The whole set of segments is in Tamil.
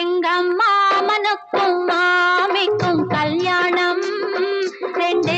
எங்க மாமனுக்கும் மாமிக்கும் ரெண்டு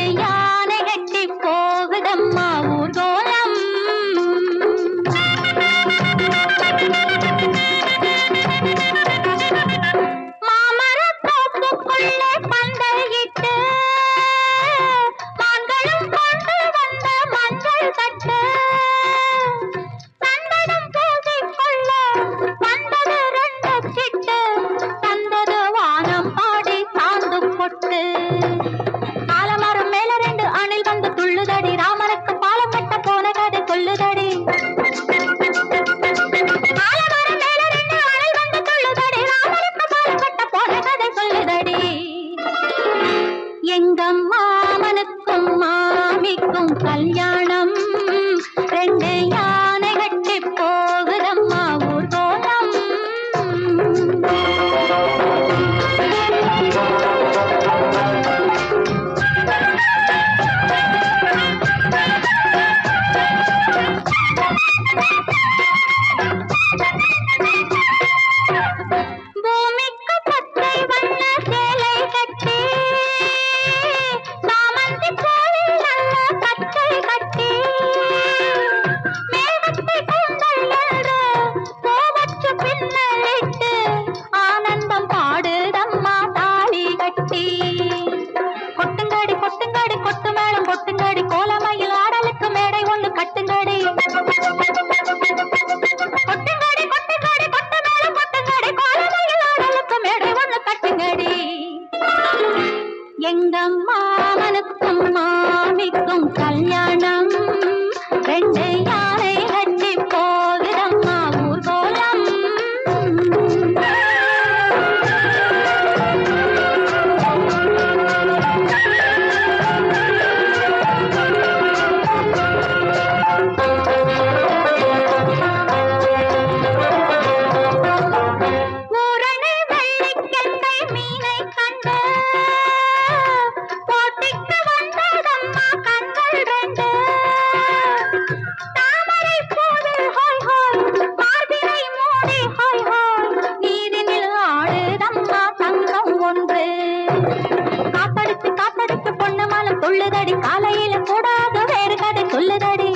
காலையில கூடாது வேறு கதை சொல்லுதடி.